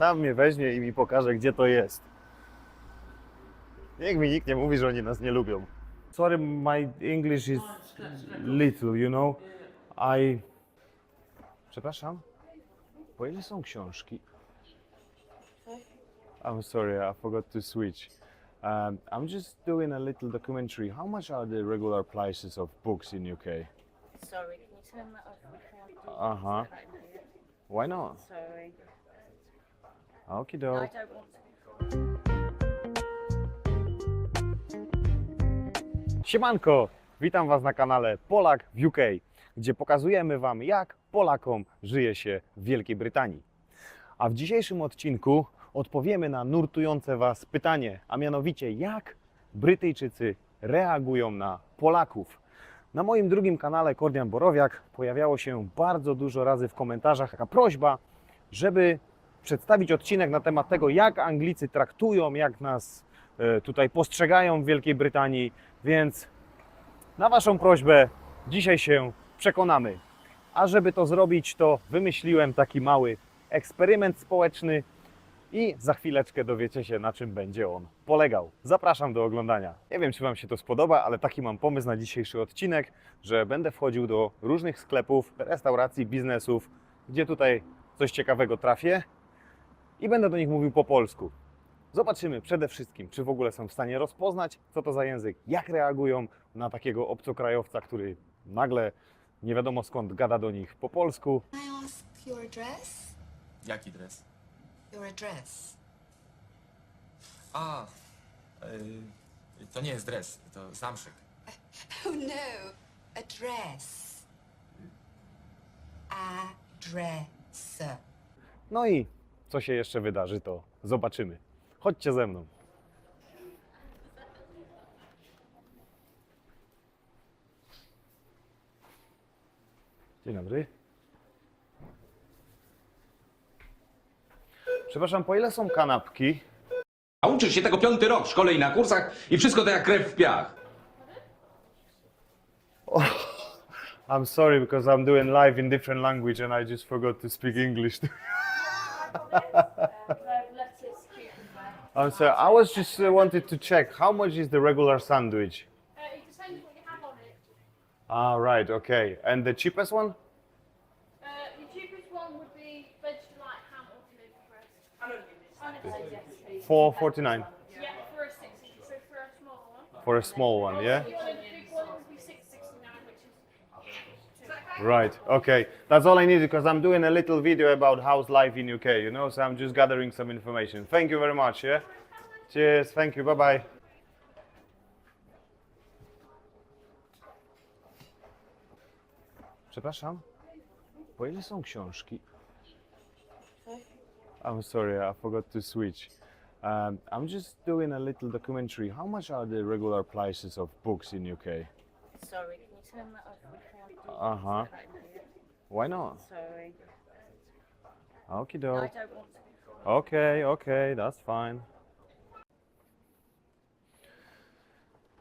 Sam mnie weźmie i mi pokaże, gdzie to jest. Niech mi nikt nie mówi, że oni nas nie lubią. Sorry, my English is little, you know. I... Przepraszam? Po ile są książki? I'm sorry, I forgot to switch. Um, I'm just doing a little documentary. How much are the regular prices of books in UK? Sorry, can you turn that off? We can't do Uh huh. that here. Why not? Sorry. Okie I doke. don't want to. Siemanko! Witam Was na kanale Polak w UK, gdzie pokazujemy Wam, jak Polakom żyje się w Wielkiej Brytanii. A w dzisiejszym odcinku odpowiemy na nurtujące Was pytanie, a mianowicie jak Brytyjczycy reagują na Polaków. Na moim drugim kanale Kordian Borowiak pojawiało się bardzo dużo razy w komentarzach taka prośba, żeby przedstawić odcinek na temat tego, jak Anglicy traktują, jak nas e, tutaj postrzegają w Wielkiej Brytanii, więc na Waszą prośbę dzisiaj się przekonamy. A żeby to zrobić, to wymyśliłem taki mały eksperyment społeczny i za chwileczkę dowiecie się, na czym będzie on polegał. Zapraszam do oglądania. Nie wiem, czy Wam się to spodoba, ale taki mam pomysł na dzisiejszy odcinek, że będę wchodził do różnych sklepów, restauracji, biznesów, gdzie tutaj coś ciekawego trafię i będę do nich mówił po polsku. Zobaczymy przede wszystkim, czy w ogóle są w stanie rozpoznać, co to za język, jak reagują na takiego obcokrajowca, który nagle nie wiadomo skąd gada do nich po polsku. Can I ask your address? Jaki dres? Your address. A, y, to nie jest dres, to zamszyk. Oh no, address. Address. No i co się jeszcze wydarzy, to zobaczymy. Chodźcie ze mną. Dzień dobry. Przepraszam, po ile są kanapki? A uczysz się tego piąty rok w szkole i na kursach i wszystko to jak krew w piach. I'm sorry because I'm doing live in different language and I just forgot to speak English. I'm sorry. I was just uh, wanted to check how much is the regular sandwich? Uh, it depends what you have on it. Ah, right. Okay. And the cheapest one? Uh, the cheapest one would be Vegemite ham or delivered breast. I know yes, please. Four forty-nine Yeah, for a 60, so for a small one. for a small one. Yeah. Right. Okay. That's all I need because I'm doing a little video about house life in UK. You know, so I'm just gathering some information. Thank you very much. Yeah. Cheers. Thank you. Bye bye. Przepraszam. Po ile są książki? I'm sorry, I forgot to switch. Um, I'm just doing a little documentary. How much are the regular prices of books in UK? Sorry, can you turn that off? Uh huh. Why not? Sorry. Okie No, I doke. don't want to. Okay, okay, that's fine.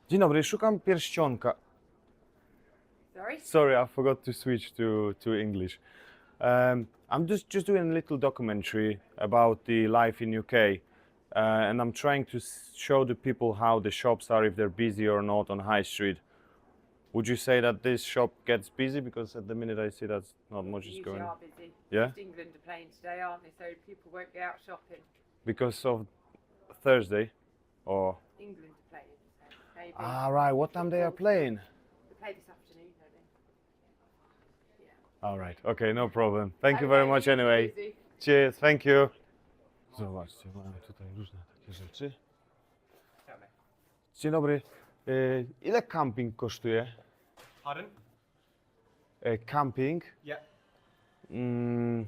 Dzień dobry, szukam pierścionka. Sorry? Sorry, I forgot to switch to, to English. Um, I'm just, just doing a little documentary about the life in UK. Uh, and I'm trying to show the people how the shops are, if they're busy or not on High Street. Would you say that this shop gets busy? Because at the minute I see that's not much is going are busy. Yeah? Just England are playing today, aren't they? So people won't be out shopping. Because of Thursday? Or. England are playing, so maybe. Ah, right, what time they are playing? They play this afternoon, don't they? All right. Okay, no problem. Thank you very Okay, much easy anyway. peasy. Cheers. Thank you. Zobaczcie, mamy tutaj różne takie rzeczy. Dzień dobry. E, ile camping kosztuje? Pardon? E, camping? Yeah. Mm,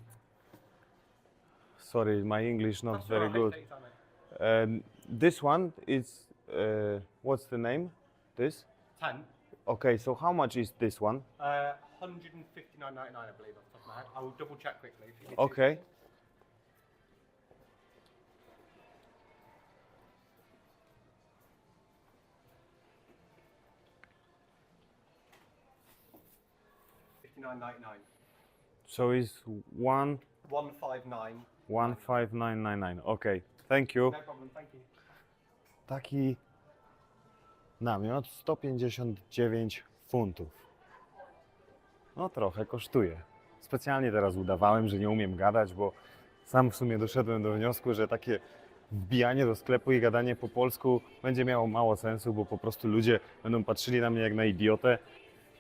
sorry, my English not That's very right, good. take your time, mate. Um, this one is, uh, what's the name? This? Ten. Okay, so how much is this one? Uh, 159.99, I believe, off the top of my head. I will double check quickly. If you give me two Okay. seconds. Fifty-nine ninety-nine. So it's one, One five nine 15999. Okay, thank you. No problem, thank you. Taki namiot 159 funtów. No trochę kosztuje. Specjalnie teraz udawałem, że nie umiem gadać, bo sam w sumie doszedłem do wniosku, że takie wbijanie do sklepu i gadanie po polsku będzie miało mało sensu, bo po prostu ludzie będą patrzyli na mnie jak na idiotę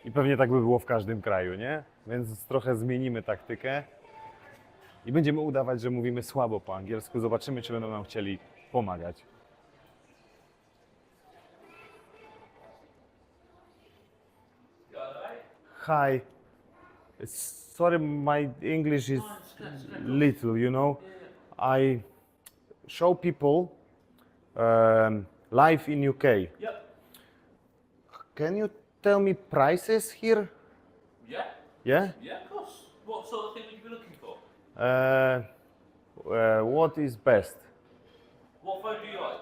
i pewnie tak by było w każdym kraju, nie? Więc trochę zmienimy taktykę i będziemy udawać, że mówimy słabo po angielsku. Zobaczymy, czy będą nam chcieli pomagać. Hi. Sorry, my English is little, you know. I show people um, live in UK. Can you tell me prices here? Yeah. Yeah. Yeah, of course. What sort of thing would you be looking for? Uh, uh, what is best? What phone do you like?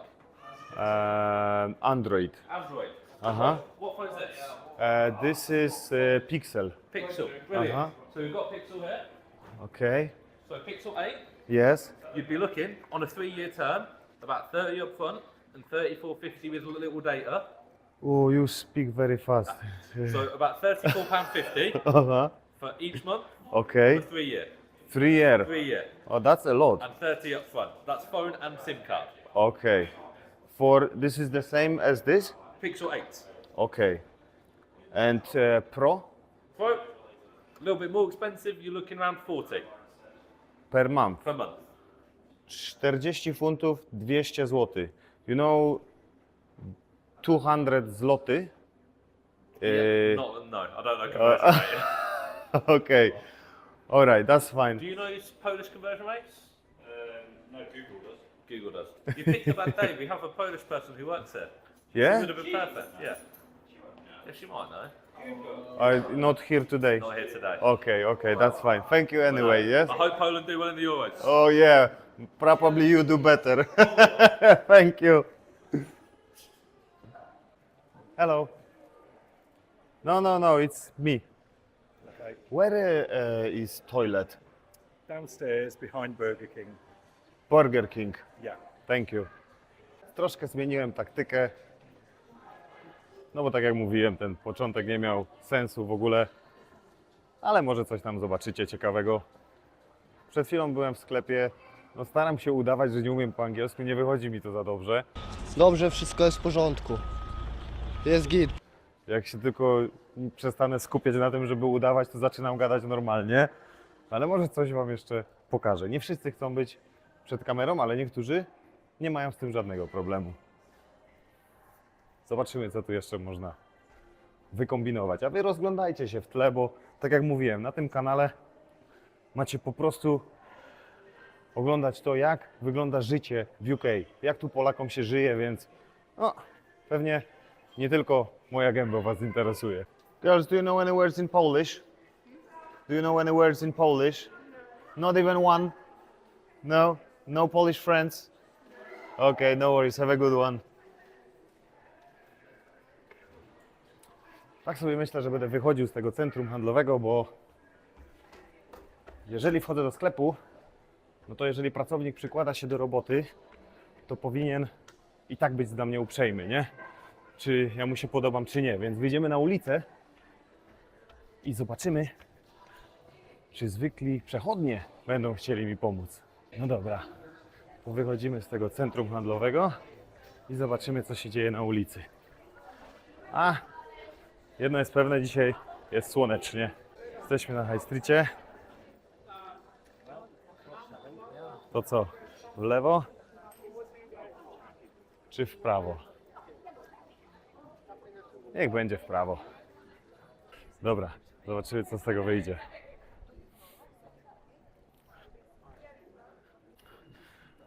Um Android. Android. Uh-huh. What phone is this? Uh, this is uh, Pixel. Pixel. Brilliant. Uh-huh. So we've got Pixel here. Okay. So Pixel 8, Yes. you'd be looking on a three-year term, about 30 up front and 34.50 with a little data. Oh, you speak very fast. So about £34.50 uh-huh. for each month Okay. for three year. Three year. Three year. Oh, that's a lot. And 30 up front. That's phone and SIM card. Okay. For this is the same as this. Pixel 8. Okay. And uh, Pro Pro, a little bit more expensive, you're looking around 40 per month. per month. 40 funtów, 200 zł. You know, 200 zł. Yeah, Uh, not, no, I don't know conversion rate. okay. All right, that's fine. Do you know his Polish conversion rates? no, Google does. Google does. You picked a bad day. We have a Polish person who works here. She Yeah? would have been perfect. Yeah. Yes, you might know. I'm not here today. Not here today. Okay, okay, that's fine. Thank you anyway, yes? I hope Poland do well in the Euros. Oh yeah, probably you do better. Thank you. Hello. No, no, no, it's me. Okay. Where uh, is toilet? Downstairs behind Burger King. Burger King. Yeah. Thank you. Troszkę zmieniłem taktykę. No bo tak jak mówiłem, ten początek nie miał sensu w ogóle. Ale może coś tam zobaczycie ciekawego. Przed chwilą byłem w sklepie. No staram się udawać, że nie umiem po angielsku, nie wychodzi mi to za dobrze. Dobrze, wszystko jest w porządku. Jest git. Jak się tylko przestanę skupiać na tym, żeby udawać, to zaczynam gadać normalnie. Ale może coś Wam jeszcze pokażę. Nie wszyscy chcą być przed kamerą, ale niektórzy nie mają z tym żadnego problemu. Zobaczymy, co tu jeszcze można wykombinować. A Wy rozglądajcie się w tle, bo tak jak mówiłem, na tym kanale macie po prostu oglądać to, jak wygląda życie w UK, jak tu Polakom się żyje, więc no, pewnie nie tylko moja gęba Was interesuje. Girls, do you know any words in Polish? Do you know any words in Polish? Not even one? No? No Polish friends? Okay, no worries, have a good one. Tak sobie myślę, że będę wychodził z tego centrum handlowego, bo jeżeli wchodzę do sklepu, no to jeżeli pracownik przykłada się do roboty, to powinien i tak być dla mnie uprzejmy, nie? Czy ja mu się podobam, czy nie. Więc wyjdziemy na ulicę i zobaczymy, czy zwykli przechodnie będą chcieli mi pomóc. No dobra, wychodzimy z tego centrum handlowego i zobaczymy, co się dzieje na ulicy. A, jedno jest pewne, dzisiaj jest słonecznie. Jesteśmy na High Streetie. To co, w lewo czy w prawo? Niech będzie w prawo. Dobra, zobaczymy co z tego wyjdzie.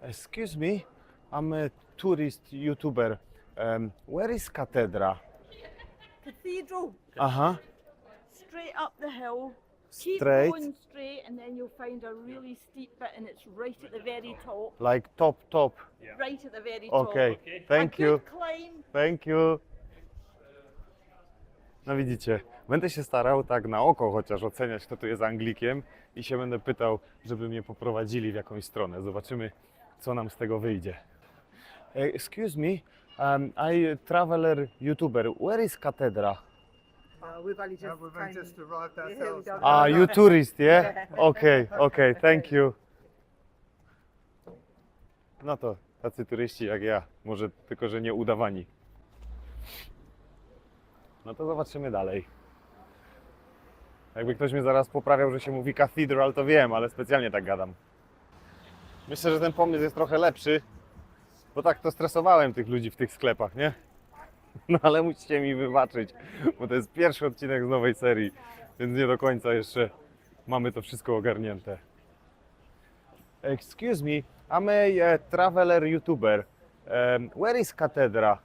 Excuse me, I'm a tourist YouTuber. Um, where is Cathedra? Cathedral, Uh-huh. straight up the hill. Keep Straight. going straight, and then you'll find a really steep bit, and it's right at the very top. Like top, top. Right at the very top. Okay, A thank you. good climb. Thank you. No widzicie, Będę się starał tak na oko chociaż oceniać, kto tu jest Anglikiem i się będę pytał, żeby mnie poprowadzili w jakąś stronę. Zobaczymy, co nam z tego wyjdzie. Eh, Excuse me, um, I traveler YouTuber. Where is Cathedra? Uh, we've only just, we've only just arrived ourselves. Ah, you tourist, yeah? Okay, okay, thank you. No to tacy turyści jak ja, może tylko, że nie udawani. No to zobaczymy dalej. Jakby ktoś mnie zaraz poprawiał, że się mówi cathedral, to wiem, ale specjalnie tak gadam. Myślę, że ten pomysł jest trochę lepszy, bo tak to stresowałem tych ludzi w tych sklepach, nie? No ale musicie mi wybaczyć, bo to jest pierwszy odcinek z nowej serii, więc nie do końca jeszcze mamy to wszystko ogarnięte. Excuse me, I'm a uh, traveler YouTuber. Um, where is Cathedra?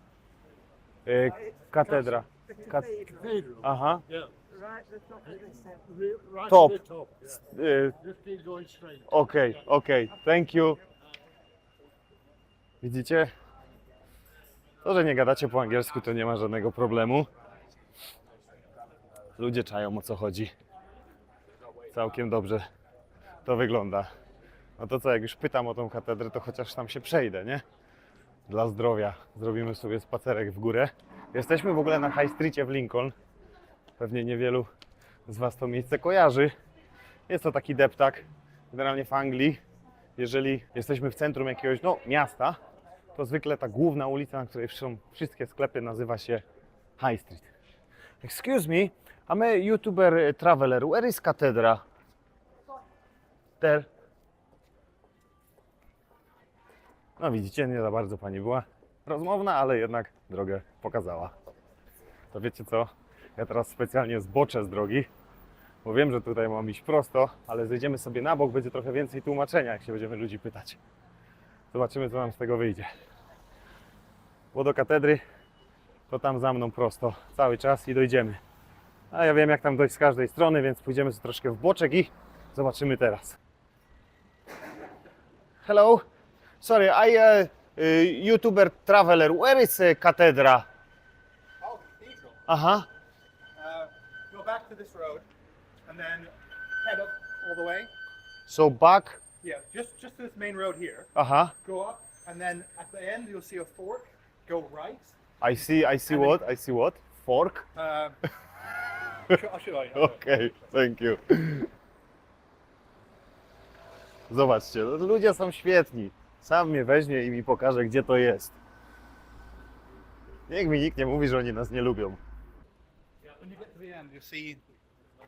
Uh, cathedra. Cat- Aha. Top. Uh, okay, okay, thank you. Widzicie? To, że nie gadacie po angielsku, to nie ma żadnego problemu. Ludzie czają o co chodzi. Całkiem dobrze to wygląda. No to co, jak już pytam o tą katedrę, to chociaż tam się przejdę, nie? Dla zdrowia. Zrobimy sobie spacerek w górę. Jesteśmy w ogóle na High Streetie w Lincoln. Pewnie niewielu z Was to miejsce kojarzy. Jest to taki deptak, generalnie w Anglii. Jeżeli jesteśmy w centrum jakiegoś no, miasta, to zwykle ta główna ulica, na której są wszystkie sklepy, nazywa się High Street. Excuse me, I'm a YouTuber traveler. Where is Cathedra? There. No widzicie, nie za bardzo pani była rozmowna, ale jednak drogę pokazała. To wiecie co? Ja teraz specjalnie zboczę z drogi, bo wiem, że tutaj mam iść prosto, ale zejdziemy sobie na bok, będzie trochę więcej tłumaczenia, jak się będziemy ludzi pytać. Zobaczymy, co nam z tego wyjdzie. Bo do katedry to tam za mną prosto cały czas i dojdziemy. A ja wiem, jak tam dojść z każdej strony, więc pójdziemy sobie troszkę w boczek i zobaczymy teraz. Hello, sorry, I uh, YouTuber traveler. Where is uh, Cathedra? Oh, cathedral. Aha, Uh, go back to this road, and then head up all the way. so back. Yeah, just just to this main road here. Aha, Go up, and then at the end you'll see a fork. Go right. I see, I see what, I see what? Fork? Uh, I'll show- I'll show you. Okej, thank you. Zobaczcie, no, ludzie są świetni. Sam mnie weźmie i mi pokaże, gdzie to jest. Niech mi nikt nie mówi, że oni nas nie lubią. When you get to the end, you'll see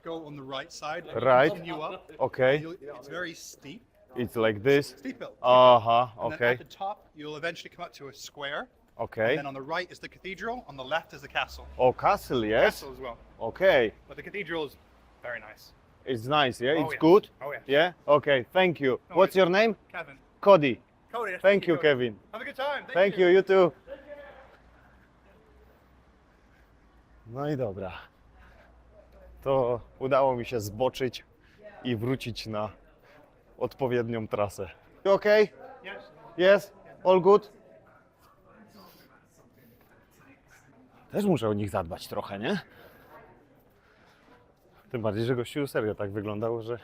go on the right side. Right. Continue up. Okay, You'll- It's very steep. it's like this. Steep hill. Aha, And then okay, at the top, you'll eventually come up to a square. okay. And then on the right is the cathedral. On the left is the castle. Oh, castle, yes? Castle as well. Okay, But the cathedral is very nice. it's nice, yeah? Oh, It's yes. good? Oh yeah. Yeah? Okay, thank you. No What's your name? Kevin. Cody. Cody. Thank you. Kevin. Have a good time. Thank, Thank you, you too. No i dobra. To udało mi się zboczyć i wrócić na odpowiednią trasę. You okay? Yes. Yes? All good? Też muszę o nich zadbać trochę, nie? Tym bardziej, że gościu serio tak wyglądał, że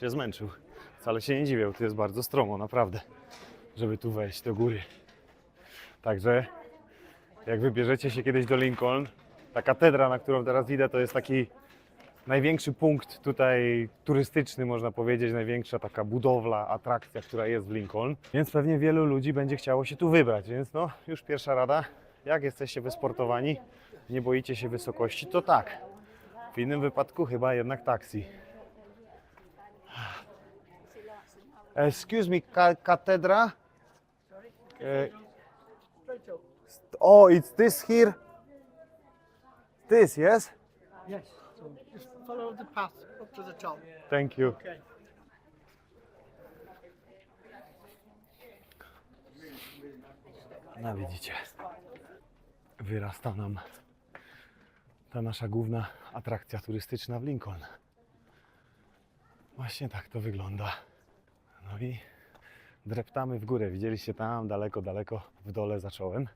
się zmęczył. Wcale się nie dziwię, bo tu jest bardzo stromo, naprawdę, żeby tu wejść do góry. Także jak wybierzecie się kiedyś do Lincoln, ta katedra, na którą teraz idę, to jest taki największy punkt tutaj turystyczny, można powiedzieć, największa taka budowla, atrakcja, która jest w Lincoln. Więc pewnie wielu ludzi będzie chciało się tu wybrać. Więc no, już pierwsza rada, jak jesteście wysportowani, nie boicie się wysokości, to tak. W innym wypadku chyba jednak taksi. Excuse me, ka- katedra? Oh, it's this here? This, yes? Yes. So just follow the path up to the top. Thank you. Okay. No widzicie, wyrasta nam ta nasza główna atrakcja turystyczna w Lincoln. Właśnie tak to wygląda. No i dreptamy w górę. Widzieliście tam daleko, daleko w dole zacząłem.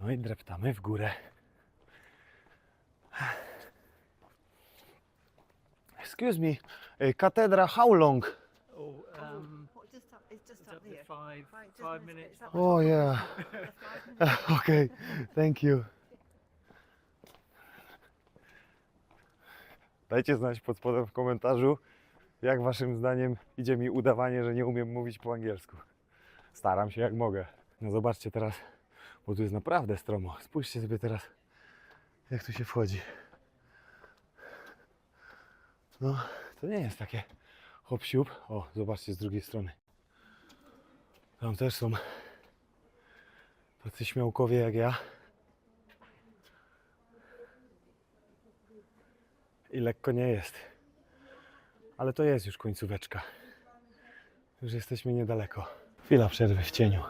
No i dreptamy w górę. excuse me, y, katedra how long? Oh, um, Just up, it's just is that the five, five minutes? Oh yeah. okay, thank you. Dajcie znać pod spodem w komentarzu, jak waszym zdaniem idzie mi udawanie, że nie umiem mówić po angielsku. Staram się jak mogę. No zobaczcie teraz, bo tu jest naprawdę stromo. Spójrzcie sobie teraz, jak tu się wchodzi. No, to nie jest takie hop siup. O, zobaczcie z drugiej strony. Tam też są tacy śmiałkowie jak ja. I lekko nie jest. Ale to jest już końcóweczka. Już jesteśmy niedaleko. Chwila przerwy w cieniu.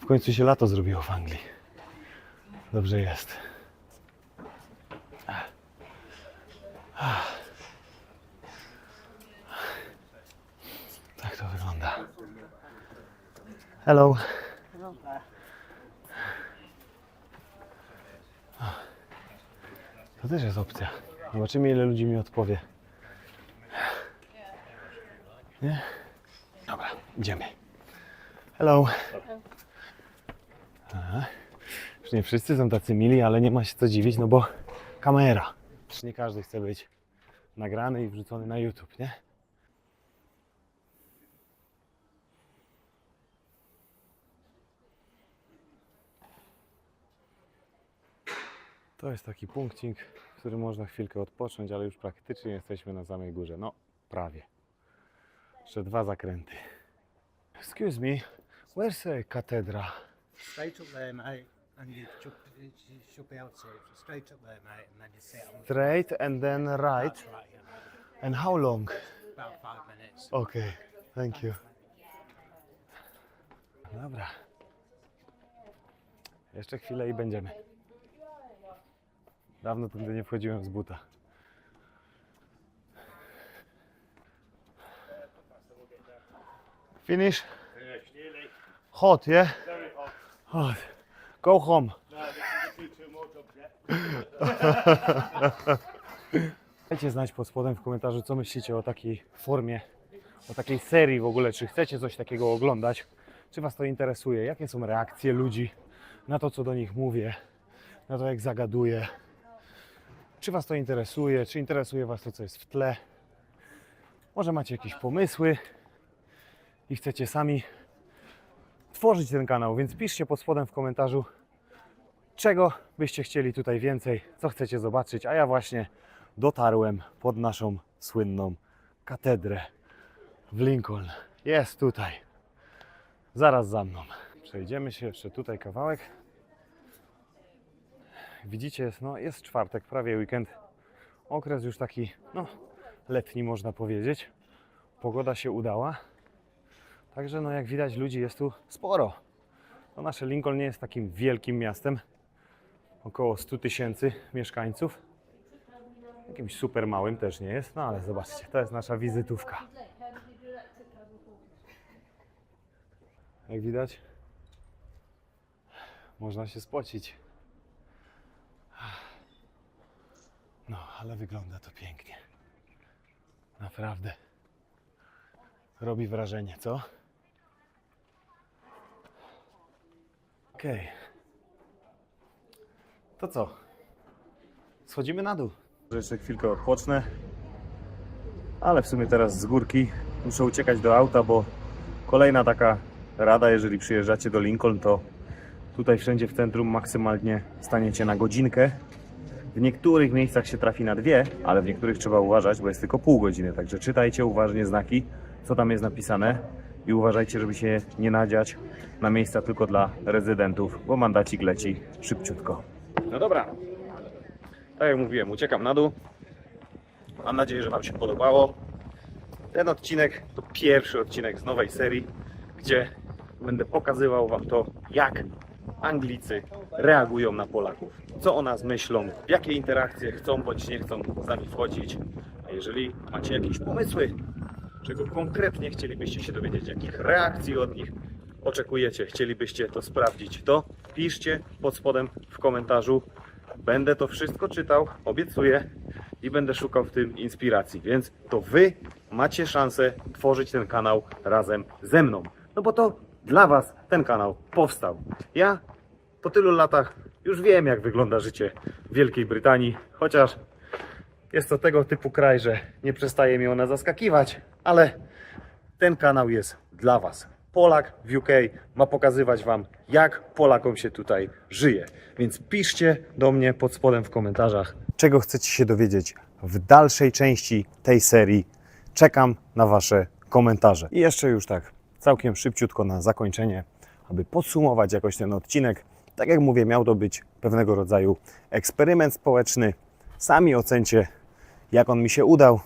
W końcu się lato zrobiło w Anglii. Dobrze jest. Tak to wygląda. Hello. To też jest opcja. Zobaczymy ile ludzi mi odpowie. Nie? Dobra, idziemy. Hello. Aha. Już nie wszyscy są tacy mili, ale nie ma się co dziwić, no bo kamera. Już nie każdy chce być nagrany i wrzucony na YouTube, nie? To jest taki punkcik, w którym można chwilkę odpocząć, ale już praktycznie jesteśmy na samej górze. No, prawie. Jeszcze dwa zakręty. Excuse me, where's a katedra? Straight up there, mate, and you should, you should be to. Straight up there, mate, and then you sit on Straight and then right. That's right, yeah. And how long? About five minutes. Okay, thank you. Dobra. Jeszcze chwilę i będziemy. Dawno tędy nie wchodziłem z buta. Finish? Hot, yeah? Hot. Go home. Dajcie znać pod spodem w komentarzu, co myślicie o takiej formie, o takiej serii w ogóle. Czy chcecie coś takiego oglądać? Czy Was to interesuje? Jakie są reakcje ludzi na to, co do nich mówię, na to, jak zagaduję? Czy Was to interesuje? Czy interesuje Was to, co jest w tle? Może macie jakieś pomysły i chcecie sami tworzyć ten kanał, więc piszcie pod spodem w komentarzu, czego byście chcieli tutaj więcej, co chcecie zobaczyć, a ja właśnie dotarłem pod naszą słynną katedrę w Lincoln. Jest tutaj. Zaraz za mną. Przejdziemy się jeszcze tutaj kawałek. Widzicie, jest, no, jest czwartek, prawie weekend. Okres już taki, no, letni można powiedzieć. Pogoda się udała. Także, no, jak widać, ludzi jest tu sporo. No, nasze Lincoln nie jest takim wielkim miastem. Około 100 tysięcy mieszkańców. Jakimś super małym też nie jest, no ale zobaczcie, to jest nasza wizytówka. Jak widać, można się spocić. No, ale wygląda to pięknie. Naprawdę. Robi wrażenie, co? Okej. To co? Schodzimy na dół. Jeszcze chwilkę odpocznę. Ale w sumie teraz z górki muszę uciekać do auta, bo kolejna taka rada, jeżeli przyjeżdżacie do Lincoln, to tutaj wszędzie w centrum maksymalnie staniecie na godzinkę. W niektórych miejscach się trafi na dwie, ale w niektórych trzeba uważać, bo jest tylko pół godziny. Także czytajcie uważnie znaki, co tam jest napisane i uważajcie, żeby się nie nadziać na miejsca tylko dla rezydentów, bo mandacik leci szybciutko. No dobra, tak jak mówiłem, uciekam na dół. Mam nadzieję, że Wam się podobało. Ten odcinek to pierwszy odcinek z nowej serii, gdzie będę pokazywał Wam to, jak Anglicy reagują na Polaków. Co o nas myślą, w jakie interakcje chcą bądź nie chcą z nami wchodzić. A jeżeli macie jakieś pomysły, czego konkretnie chcielibyście się dowiedzieć, jakich reakcji od nich oczekujecie, chcielibyście to sprawdzić, to piszcie pod spodem w komentarzu. Będę to wszystko czytał, obiecuję. i będę szukał w tym inspiracji. Więc to Wy macie szansę tworzyć ten kanał razem ze mną. No bo to dla Was ten kanał powstał. Ja po tylu latach już wiem, jak wygląda życie w Wielkiej Brytanii, chociaż jest to tego typu kraj, że nie przestaje mnie ona zaskakiwać, ale ten kanał jest dla Was. Polak w UK ma pokazywać Wam, jak Polakom się tutaj żyje. Więc piszcie do mnie pod spodem w komentarzach, czego chcecie się dowiedzieć w dalszej części tej serii. Czekam na Wasze komentarze. I jeszcze już tak, całkiem szybciutko na zakończenie, aby podsumować jakoś ten odcinek. Tak jak mówię, miał to być pewnego rodzaju eksperyment społeczny. Sami ocencie, jak on mi się udał.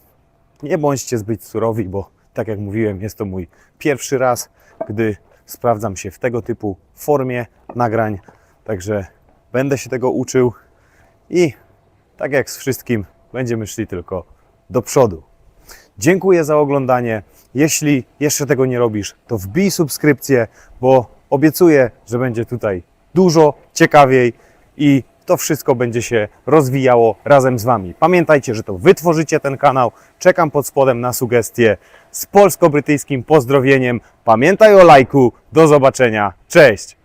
Nie bądźcie zbyt surowi, bo tak jak mówiłem, jest to mój pierwszy raz, gdy sprawdzam się w tego typu formie nagrań. Także będę się tego uczył i tak jak z wszystkim, będziemy szli tylko do przodu. Dziękuję za oglądanie. Jeśli jeszcze tego nie robisz, to wbij subskrypcję, bo obiecuję, że będzie tutaj dużo ciekawiej i to wszystko będzie się rozwijało razem z Wami. Pamiętajcie, że to Wy tworzycie ten kanał. Czekam pod spodem na sugestie z polsko-brytyjskim pozdrowieniem. Pamiętaj o lajku. Do zobaczenia. Cześć!